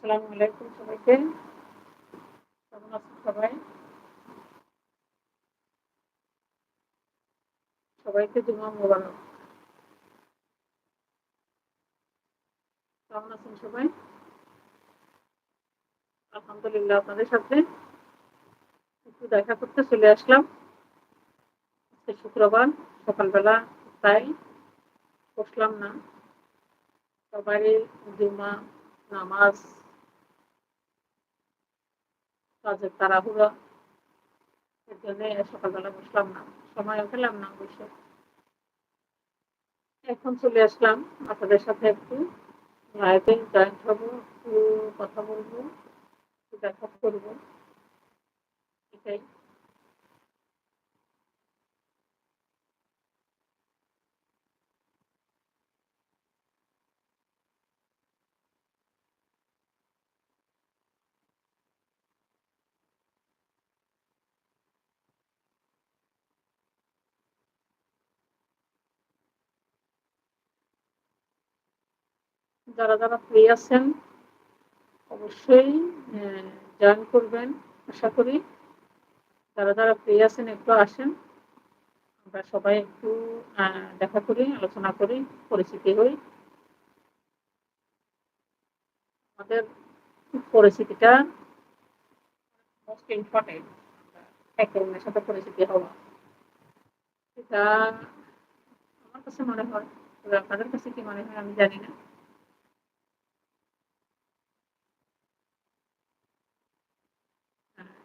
আসসালামু আলাইকুম সবাইকে। কেমন আছেন সবাই? সবাইকে জুমা কেমন আছেন সবাই? আলহামদুলিল্লাহ, আপনাদের সাথে একটু দেখা করতে চলে আসলাম। শুক্রবার, সকালবেলা তাই বসলাম না। সবাই জুমা, নামাজ কাজের তাড়াহুড়ো এর জন্য সকালবেলা বসলাম না, সময় পেলাম না অবশ্য এখন চলে আসলাম আপনাদের সাথে একটু। লাইভে জয়েন্ট হব কথা বলব দেখা করব। এটাই। যারা যারা ফ্রি আছেন, অবশ্যই জয়েন করবেন। আশা করি যারা যারা ফ্রি আছেন, একটু আসেন। আমরা সবাই একটু দেখা করি, আলোচনা করি, পরিচিতি হই। আমাদের পরিচিতিটা মোস্ট ইম্পর্টেন্ট সাথে পরিচিতি হওয়া। এটা আমার কাছে মনে হয় আপনাদের কাছে কি মনে হয় আমি জানি না।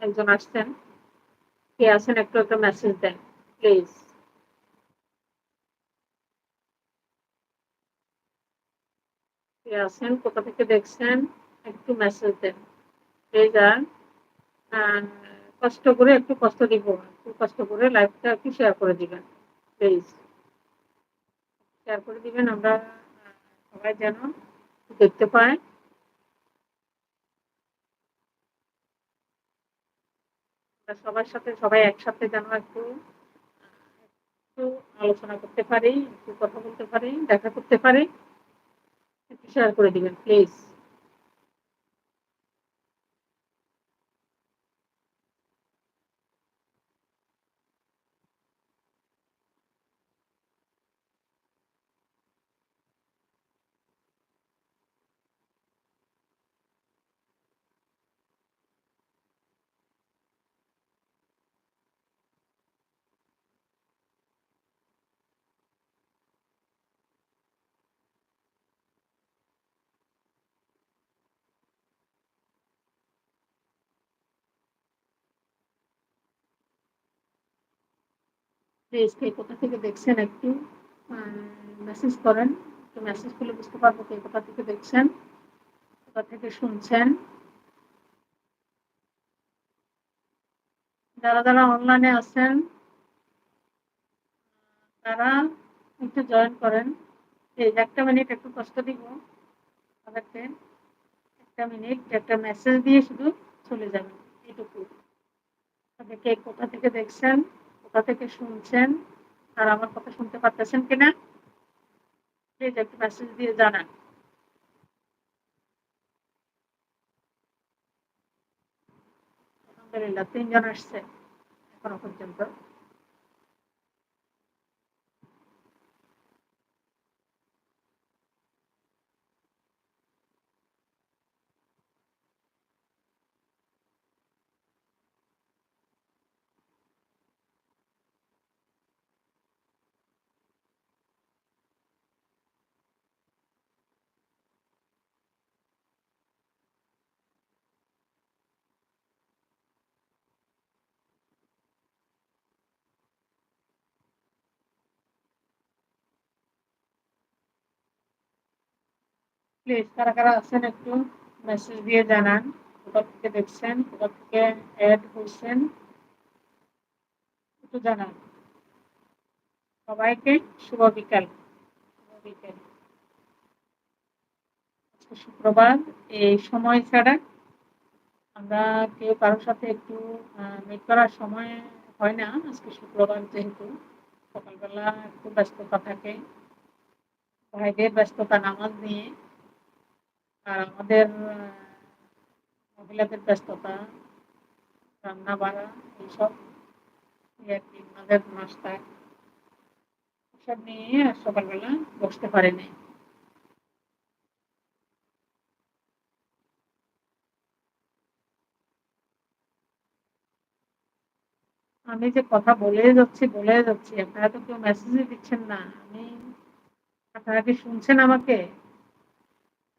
একজন আসছেন। কে আছেন? একটু একটা মেসেজ দেন প্লিজ কে আছেন? কোথা থেকে দেখছেন? একটু মেসেজ দেন। প্লিজ আর কষ্ট করে একটু কষ্ট দিব। একটু কষ্ট করে লাইভটা একটু শেয়ার করে দিবেন প্লিজ শেয়ার করে দিবেন, আমরা সবাই যেন দেখতে পাই সবার সাথে, সবাই একসাথে যেন একটু একটু আলোচনা করতে পারি, একটু কথা বলতে পারি, দেখা করতে পারি। একটু শেয়ার করে দিবেন প্লিজ প্লিজ কে কোথা থেকে দেখছেন একটু মেসেজ করেন। একটু মেসেজ করলে বুঝতে পারব কে কোথা থেকে দেখছেন কোথা থেকে শুনছেন। যারা যারা অনলাইনে আছেন, তারা একটু জয়েন করেন। একটা মিনিট একটু কষ্ট দিব তাদেরকে একটা মিনিট একটা মেসেজ দিয়ে শুধু চলে যাবেন এটুকু কে কোথা থেকে দেখছেন। কোথা থেকে শুনছেন আর আমার কথা শুনতে পারতেছেন কিনা? প্লিজ একটু মেসেজ দিয়ে জানান। আলহামদুলিল্লাহ, তিনজন আসছে এখনও পর্যন্ত। প্লিজ কারা কারা আছেন একটু মেসেজ দিয়ে জানান। কোথা থেকে দেখছেন কোথা থেকে অ্যাড হয়েছেন একটু জানান। সবাইকে শুভ বিকাল। বিকাল। শুক্রবার, এই সময় ছাড়া আমরা কেউ কারোর সাথে একটু মিট করার সময় হয় না। আজকে শুক্রবার যেহেতু, সকালবেলা একটু ব্যস্ততা থাকে। ভাইদের ব্যস্ততা, নামাজ নিয়ে আর আমাদের মহিলাদের ব্যস্ততা রান্না বাড়া এইসব আর কি মাঝের নাস্তা সব নিয়ে আর সকালবেলা বসতে পারেনি। আমি যে কথা বলে যাচ্ছি বলে যাচ্ছি, আপনারা তো কেউ মেসেজই দিচ্ছেন না। আমি, আপনারা কি শুনছেন আমাকে?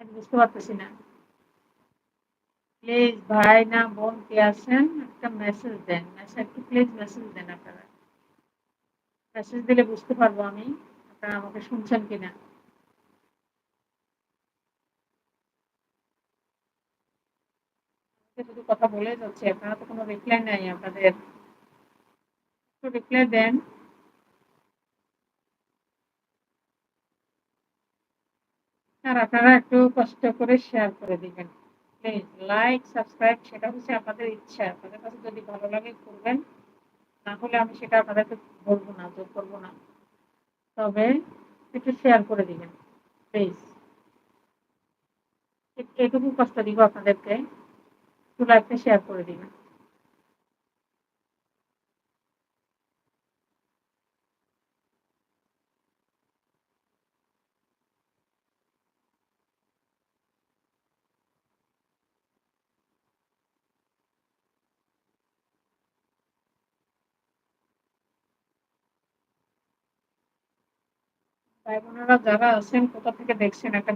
আমি বুঝতে পারতেছি না। প্লিজ ভাই না বোন কে আছেন একটা মেসেজ দেন। মেসেজ একটু প্লিজ মেসেজ দেন আপনারা। মেসেজ দিলে বুঝতে পারব আমি, আপনারা আমাকে শুনছেন কিনা। শুধু কথা বলে যাচ্ছে, আপনারা তো কোনো রিপ্লাই নাই, আপনাদের। একটু রিপ্লাই দেন। আর আপনারা একটু কষ্ট করে শেয়ার করে দিবেন। প্লিজ লাইক সাবস্ক্রাইব সেটা হচ্ছে আপনাদের ইচ্ছা। আপনাদের কাছে যদি ভালো লাগে, করবেন। না হলে আমি সেটা আপনাদেরকে বলব না জোর করব না। তবে একটু শেয়ার করে দিবেন। প্লিজ এটুকু কষ্ট দিব আপনাদেরকে। একটু লাইভটা শেয়ার করে দিবেন। ভাই বোনেরা যারা আছেন কোথা থেকে দেখছেন? একটা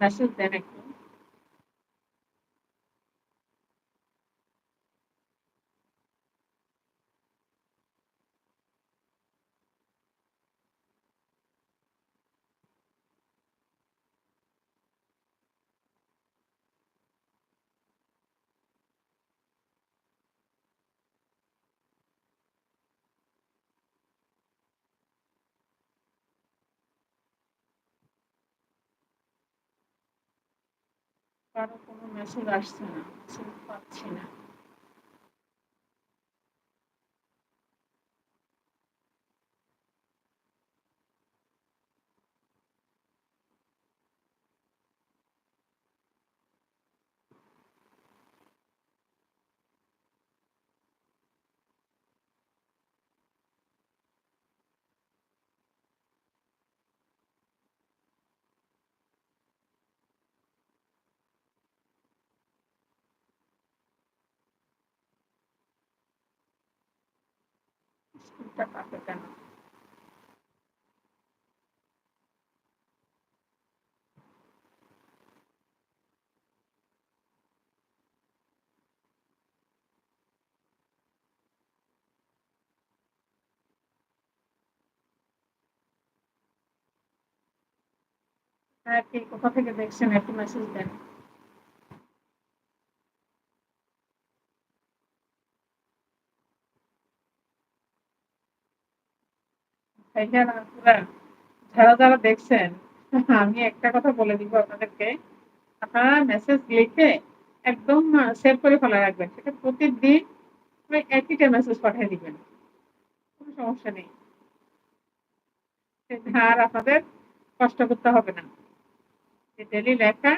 মেসেজ দেন একটু। কারও কোনো মেসেজ আসছে না মেসেজ পাচ্ছি না। স্কুলটা কাটে কেন? হ্যাঁ কোথা থেকে দেখছেন? একটু মেসেজ দেন। যারা যারা দেখছেন, আমি একটা কথা বলে দিব আপনাদেরকে। আপনারা মেসেজ লিখে একদম সেভ করে ফেলা রাখবেন। সেটা প্রতিদিন একইটা মেসেজ পাঠিয়ে দিবেন। কোনো সমস্যা নেই। আর আপনাদের কষ্ট করতে হবে না। ডেলি লেখা,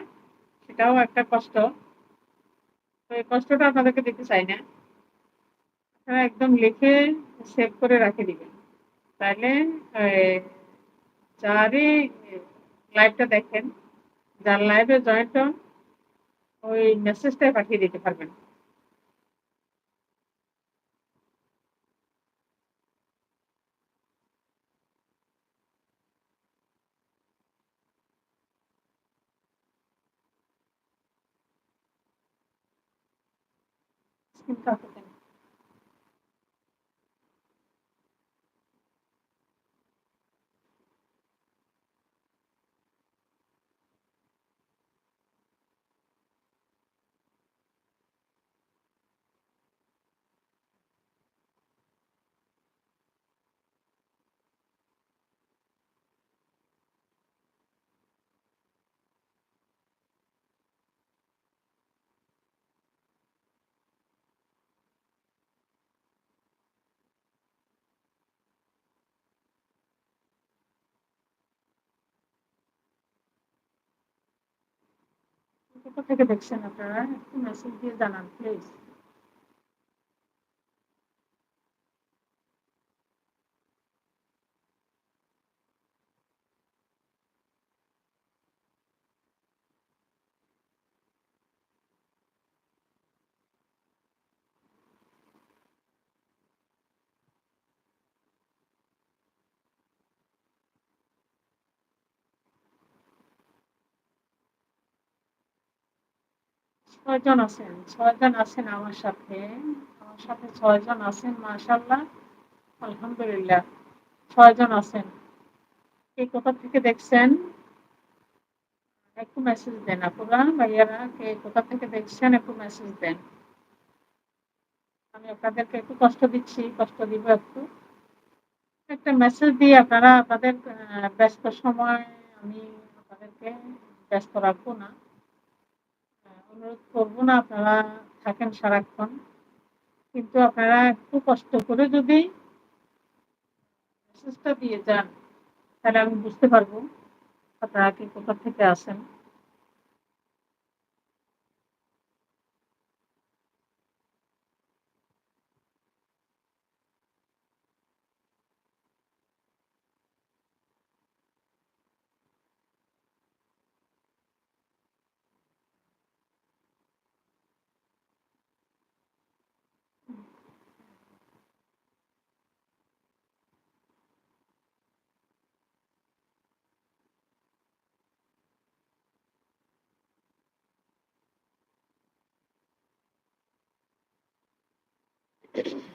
সেটাও একটা কষ্ট। তো এই কষ্টটা আপনাদেরকে দিতে চাই না। একদম লিখে সেভ করে রাখে দিবেন। তাহলে যারই লাইভটা দেখেন। যার লাইভে জয়েন্ট ওই মেসেজটাই পাঠিয়ে দিতে পারবেন। কোথা থেকে দেখছেন আপনারা একটু মেসেজ দিয়ে জানান প্লিজ ছয়জন আছেন ছয়জন আছেন আমার সাথে। আমার সাথে ছয়জন আছেন মাশাল্লাহ আলহামদুলিল্লাহ, ছয়জন আছেন। কে কোথা থেকে দেখছেন? একটু মেসেজ দেন আপুরা, ভাইয়ারা, কে কোথা থেকে দেখছেন? একটু মেসেজ দেন। আমি আপনাদেরকে একটু কষ্ট দিচ্ছি, কষ্ট দিব একটু। একটা মেসেজ দিয়ে আপনারা আপনাদের ব্যস্ত সময় আমি আপনাদেরকে ব্যস্ত রাখব না। অনুরোধ করব না, আপনারা থাকেন সারাক্ষণ। কিন্তু আপনারা একটু কষ্ট করে যদি মেসেজটা দিয়ে যান, তাহলে আমি বুঝতে পারব আপনারা কি কোথা থেকে আসেন।